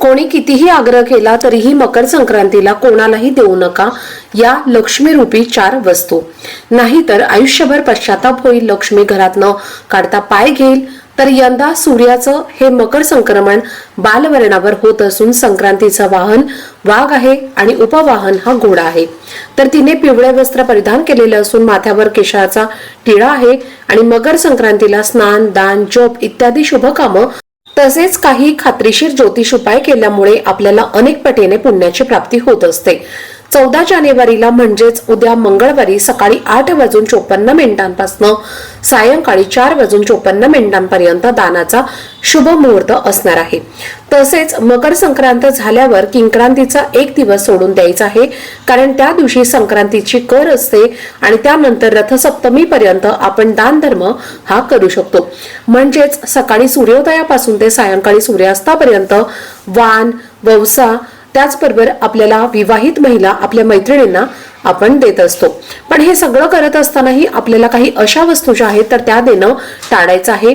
कोणी कितीही आग्रह केला तरीही मकर संक्रांतीला कोणालाही देऊ नका. या लक्ष्मी रूपी चार वस्तू. नाहीतर आयुष्यभर पश्चाताप होईल. लक्ष्मी घरात न काढता पाय घेईल. तर यंदा सूर्याचं हे मकर संक्रमण बालवर्णावर होत असून संक्रांतीचं वाहन वाघ आहे आणि उपवाहन हा घोडा आहे. तर तिने पिवळे वस्त्र परिधान केलेले असून माथ्यावर केशाचा टिळा आहे आणि मकर संक्रांतीला स्नान दान जप इत्यादी शुभ कामं तसेच काही खात्रीशीर ज्योतिष उपाय केल्यामुळे आपल्याला अनेक पटीने पुण्याची प्राप्ती होत असते. चौदा जानेवारीला म्हणजेच उद्या मंगळवारी सकाळी आठ वाजून चोपन्न मिनिटांपासून सायंकाळी चार वाजून चोपन्न मिनिटांपर्यंत दानाचा शुभ मुहूर्त असणार आहे. तसेच मकर संक्रांत झाल्यावर किंक्रांतीचा एक दिवस सोडून द्यायचा आहे कारण त्या दिवशी संक्रांतीची कर असते आणि त्यानंतर रथसप्तमी पर्यंत आपण दान धर्म हा करू शकतो. म्हणजेच सकाळी सूर्योदयापासून ते सायंकाळी सूर्यास्तापर्यंत वान ववसा त्याचबरोबर आपल्याला विवाहित महिला आपल्या मैत्रिणींना आपण देत असतो. पण हे सगळं करत असतानाही आपल्याला काही अशा वस्तू ज्या आहेत तर त्या देणं टाळायचं आहे.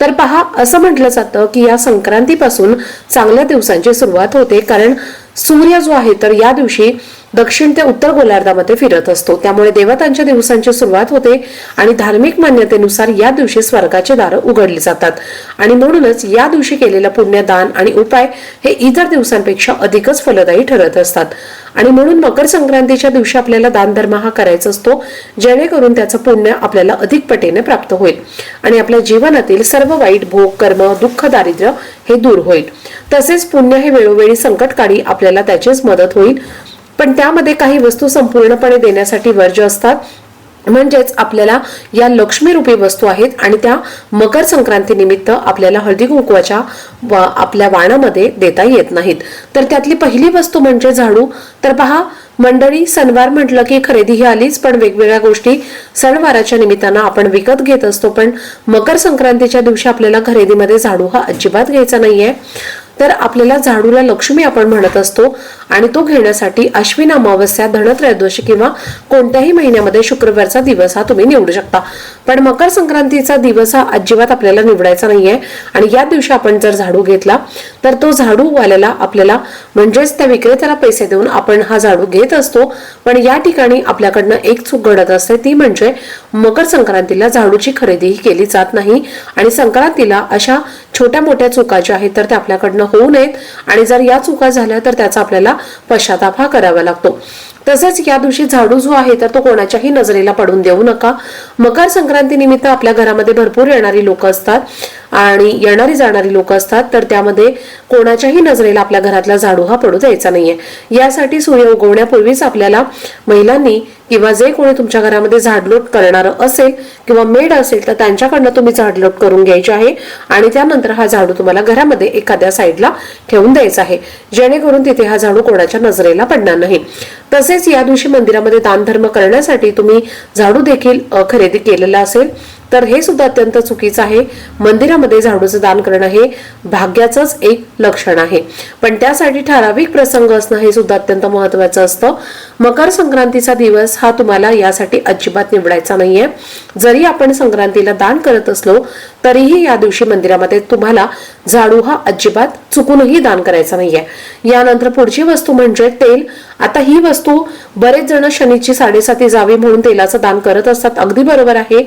तर पहा असं म्हटलं जातं की या संक्रांतीपासून चांगल्या दिवसांची सुरुवात होते. कारण सूर्य जो आहे तर या दिवशी दक्षिण ते उत्तर गोलार्धामध्ये फिरत असतो. त्यामुळे देवतांच्या दिवसांची सुरुवात होते आणि धार्मिक मान्यतेनुसार या दिवशी स्वर्गाचे दार उघडली जातात. आणि म्हणूनच या दिवशी केलेलं पुण्यदान आणि उपाय हे इतर दिवसांपेक्षा अधिकच फलदायी ठरत असतात. आणि म्हणून मकर संक्रांतीच्या दिवशी आपल्याला दान धर्म हा करायचा असतो जेणेकरून त्याचं पुण्य आपल्याला अधिक पटीने प्राप्त होईल. आणि आपल्या जीवनातील सर्व वाईट भोग कर्म दुःख दारिद्र्य हे दूर होईल. तसेच पुण्य हे वेळोवेळी संकटकाळी आपल्याला त्याचीच मदत होईल. पण त्यामध्ये काही वस्तू संपूर्णपणे देण्यासाठी वर्ज्य असतात. म्हणजेच आपल्याला या लक्ष्मीरूपी वस्तू आहेत आणि त्या मकर संक्रांती निमित्त आपल्याला हळदी कुंकवाच्या वा- आपल्या वाणामध्ये देता येत नाहीत. तर त्यातली पहिली वस्तू म्हणजे झाडू. तर पहा मंडळी सणवार म्हटलं की खरेदी ही आलीच पण वेगवेगळ्या गोष्टी सणवाराच्या निमित्तानं आपण विकत घेत असतो. पण मकर संक्रांतीच्या दिवशी आपल्याला खरेदीमध्ये झाडू हा अजिबात घ्यायचा नाहीये. तर आपल्याला झाडूला लक्ष्मी आपण म्हणत असतो आणि तो घेण्यासाठी अश्विन अमावस्या धनत्रयोदशी किंवा कोणत्याही महिन्यामध्ये शुक्रवारचा दिवस हा तुम्ही निवडू शकता. पण मकर संक्रांतीचा दिवस हा अजिबात आपल्याला निवडायचा नाहीये आणि या दिवशी आपण जर झाडू घेतला तर तो झाडू वाल्याला आपल्याला म्हणजेच त्या विक्रेत्याला पैसे देऊन आपण हा झाडू घेत असतो. पण या ठिकाणी आपल्याकडनं एक चूक घडत असते ती म्हणजे मकर संक्रांतीला झाडूची खरेदीही केली जात नाही आणि संक्रांतीला अशा छोट्या मोठ्या चुका ज्या आहेत तर त्या आपल्याकडनं होऊ नयेत. आणि जर या चुका झाल्या तर त्याचा आपल्याला पश्चाताप हा करावा लागतो. तसेच या दिवशी झाडू जो आहे तर तो कोणाच्याही नजरेला पडून देऊ नका. मकर संक्रांती निमित्त आपल्या घरामध्ये भरपूर येणारी लोक असतात आणि येणारी जाणारी लोक असतात तर त्यामध्ये कोणाच्याही नजरेला आपल्या घरातला झाडू हा पडू द्यायचा नाहीये. यासाठी सूर्य उगवण्यापूर्वीच आपल्याला महिलांनी किंवा जे कोणी तुमच्या घरामध्ये झाडलोट करणार असेल किंवा मेड असेल तर त्यांच्याकडनं तुम्ही झाडलोट करून घ्यायचे आहे आणि त्यानंतर हा झाडू तुम्हाला घरामध्ये एखाद्या साईडला ठेवून द्यायचा आहे. जेणेकरून तिथे हा झाडू कोणाच्या नजरेला पडणार नाही. तसेच या दिवशी मंदिरामध्ये दानधर्म करण्यासाठी तुम्ही झाडू देखील खरेदी केलेला असेल. तर हे सुद्धा अत्यंत चुकीचं आहे. मंदिरामध्ये झाडूचं दान करणं हे भाग्याचंच एक लक्षण आहे. पण त्यासाठी ठराविक प्रसंग असणं हे सुद्धा अत्यंत महत्वाचं असतं. मकर संक्रांतीचा दिवस हा तुम्हाला यासाठी अजिबात निवडायचा नाहीये. जरी आपण संक्रांतीला दान करत असलो तरीही या दिवशी मंदिरामध्ये तुम्हाला झाडू हा अजिबात चुकूनही दान करायचा नाहीये. यानंतर पुढची वस्तू म्हणजे तेल. आता ही वस्तू बरेच जण शनीची साडेसाती जावी म्हणून तेलाचं दान करत असतात. अगदी बरोबर आहे.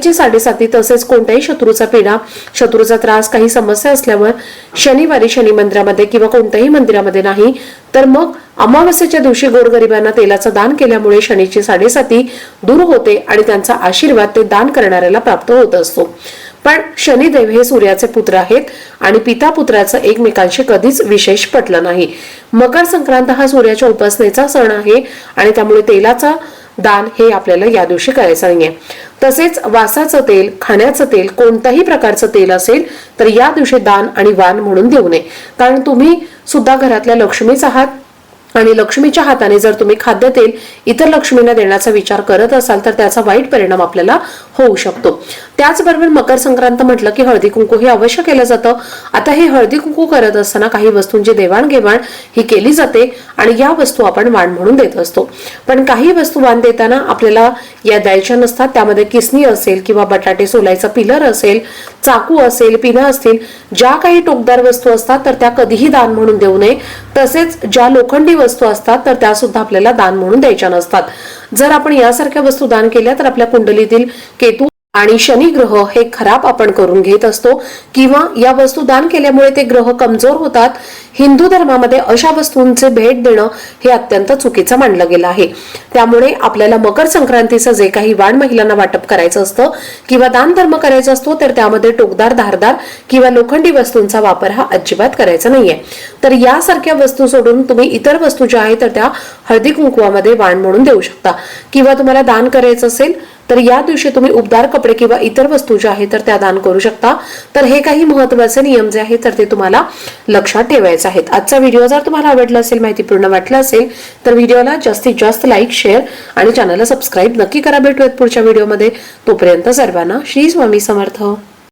शनीची साडेसाती तसेच कोणत्याही शत्रूचा पिढा शत्रूचा त्रास काही समस्या असल्यावर शनिवारी शनी मंदिरामध्ये किंवा कोणत्याही मंदिरामध्ये नाही तर मग अमावस्येच्या दिवशी गोरगरिबांना तेलाचं दान केल्यामुळे शनीची साडेसाती दूर होते आणि त्यांचा आशीर्वाद ते दान करणाऱ्याला प्राप्त होत असतो. पण शनिदेव हे सूर्याचे पुत्र आहेत आणि पिता पुत्राचं एकमेकांशी कधीच विशेष पटलं नाही. मकर संक्रांत हा सूर्याच्या उपासनेचा सण आहे आणि त्यामुळे तेलाचा दान हे आपल्याला या दिवशी करायचं नाहीये. तसेच वासाचं तेल खाण्याचं तेल कोणत्याही प्रकारचं तेल असेल तर या दिवशी दान आणि वान म्हणून देऊ नये. कारण तुम्ही सुद्धा घरातल्या लक्ष्मीच आहात आणि लक्ष्मीच्या हाताने जर तुम्ही खाद्यतेल इतर लक्ष्मींना देण्याचा विचार करत असाल तर त्याचा वाईट परिणाम आपल्याला होऊ शकतो. त्याचबरोबर मकर संक्रांत म्हटलं की हळदी कुंकू हे अवश्य केलं जातं. आता हे हळदी कुंकू करत असताना काही वस्तूंची देवाणघेवाण ही केली जाते आणि या वस्तू आपण वाण म्हणून देत असतो. पण काही वस्तू वाण देताना आपल्याला या द्यायच्या नसतात त्यामध्ये किसनी असेल किंवा बटाटे सोलायचा पिलर असेल चाकू असेल पिनं असतील ज्या काही टोकदार वस्तू असतात तर त्या कधीही दान म्हणून देऊ नये. तसेच ज्या लोखंडी वस्तू असतात तर त्या सुद्धा आपल्याला दान म्हणून द्यायच्या नसतात. जर आपण यासारख्या वस्तू दान केल्या तर आपल्या कुंडलीतील केतू आणि शनी ग्रह हे खराब आपण करून घेत असतो किंवा या वस्तू दान केल्यामुळे ते ग्रह कमजोर होतात हिंदू धर्मामध्ये अशा वस्तूंचे भेट देणं हे अत्यंत चुकीचं मानलं गेलं आहे. त्यामुळे आपल्याला मकर संक्रांतीचं जे काही वाण महिलांना वाटप करायचं असतं किंवा दान धर्म करायचा असतो तर त्यामध्ये टोकदार धारदार किंवा लोखंडी वस्तूंचा वापर हा अजिबात करायचा नाहीये. तर यासारख्या वस्तू सोडून तुम्ही इतर वस्तू ज्या आहेत तर त्या हळदी कुंकुवामध्ये वाण म्हणून देऊ शकता. किंवा तुम्हाला दान करायचं असेल तर या दिवशी तुम्ही उबदार कपडे किंवा इतर वस्तू ज्या आहेत तर त्या दान करू शकता. तर हे काही महत्त्वाचे नियम जे आहेत तर ते तुम्हाला लक्षात ठेवायचे आहेत. आजचा व्हिडिओ जर तुम्हाला आवडला असेल माहितीपूर्ण वाटला असेल तर व्हिडिओला जास्तीत जास्त लाईक शेअर आणि चॅनलला सबस्क्राईब नक्की करा. भेटूयात पुढच्या व्हिडिओमध्ये. तोपर्यंत सर्वांना श्री स्वामी समर्थ.